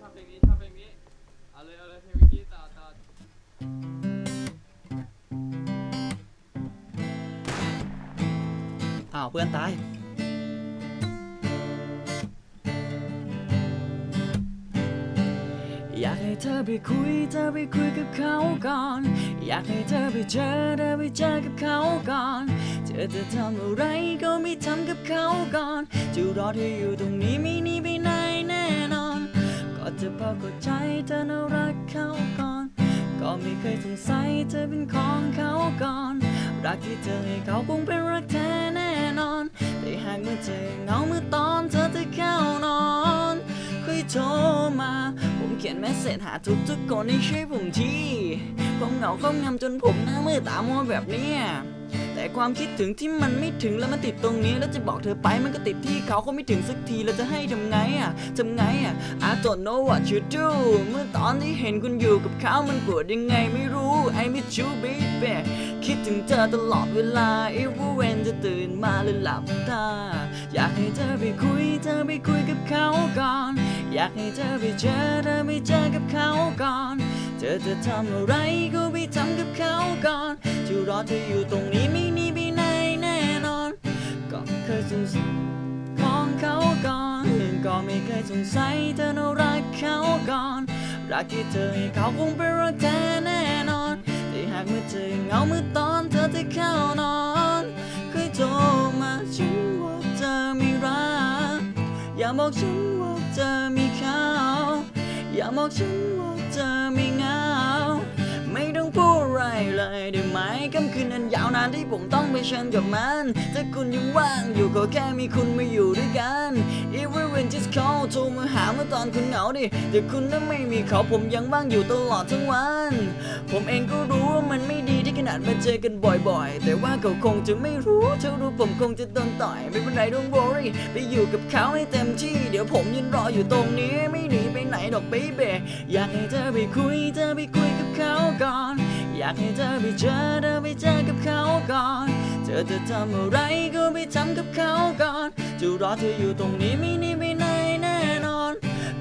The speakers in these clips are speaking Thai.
ชอบเพลงนี้ชอบเพลงนี้เอาเลยเอาเลยเพลงเมื่อกี้ต่อต่ออ้าวเพื่อนตาย อยากให้เธอไปคุยเธอไปคุยกับเขาก่อน อยากให้เธอไปเจอเธอไปเจอกับเขาก่อน เธอจะทำอะไรก็ไม่ทำกับเขาก่อน จะรอเธออยู่ตรงนี้ไม่หนี ก็จะพอเข้าใจเธอน่ารักเขาก่อน ก็ไม่เคยสงสัยเธอเป็นของเขาก่อน รักที่เธอให้เขาคงเป็นรักแท้แน่นอน แต่หากเมื่อเจอเหงาเมื่อตอนเธอจะเข้านอนคุยโทรมา ผมเขียนเมสเซจหาทุกทุกคนให้ช่วยผมทีผมเหงาเขางำจนผมหน้ามืดตามัวแบบเนี้ย แต่ความคิดถึงที่มันไม่ถึงแล้วมันติดตรงนี้ แล้วจะบอกเธอไปมันก็ติดที่เขาเขาไม่ถึงสักทีแล้วจะให้ทำไงอะทำไงอะ I don't know what you do เมื่อตอนที่เห็นคุณอยู่กับเขามันปวดยังไงไม่รู้ I miss you baby คิดถึงเธอตลอดเวลา even when จะตื่นมาหรือหลับตา อยากให้เธอไปคุยเธอไปคุยกับเขาก่อน อยากให้เธอไปเจอเธอไปเจอกับเขาก่อน เธอจะทำอะไรก็ไปทำกับเขาก่อนจะรอเธออยู่ตรงนี้ ยสงสัยเธอน่ารักเขาก่อน รักที่เธอให้เขาคงเป็นรักแท้แน่นอน แต่หากเมื่อเธอเหงาเมื่อตอนเธอจะเข้านอนเคยโทรมาฉันว่าเธอไม่รัก อย่าบอกฉันว่าเธอมีเขาอย่าบอกฉันว่าเธอไม่เหงาไม่ต้องพูดอะไรเลยได้ไหมค่ำคืนนั้นยาวนานที่ผมต้องไปเชิญกับมัน ถ้าคุณยังว่างอยู่ก็แค่มีคุณมาอยู่ด้วยกัน just call โทรมาหาเมื่อตอนคุณเหงาดิ แต่คุณนั้นไม่มีเขาผมยังว่างอยู่ตลอดทั้งวัน ผมเองก็รู้ว่ามันไม่ดีที่ขนาดมาเจอกันบ่อยๆ แต่ว่าเขาคงจะไม่รู้เท่ารู้ผมคงจะโดนต่อยไม่เป็นไร don't worry ไปอยู่กับเขาให้เต็มที่ เดี๋ยวผมยืนรออยู่ตรงนี้ไม่หนีไปไหนดอก baby อยากให้เธอไปคุยเธอไปคุยกับเขาก่อน อยากให้เธอไปเจอเธอไปเจอกับเขาก่อน เธอจะทำอะไรก็ไปทำกับเขาก่อน จะรอเธออยู่ตรงนี้ไม่หนีไป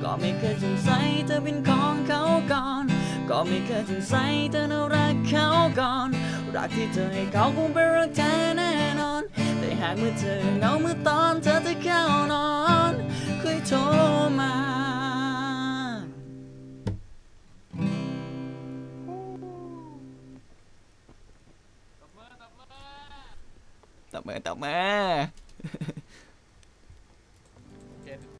ก็ไม่เคยสงสัยเธอเป็นของเขาก่อน ก็ไม่เคยสงสัยเธอน่ารักเขาก่อน รักที่เธอให้เขาคงเป็นรักแท้แน่นอน แต่หากเมื่อเธอเหงาเมื่อตอนเธอจะเข้านอนเคยโทรมาตบมือตบมือ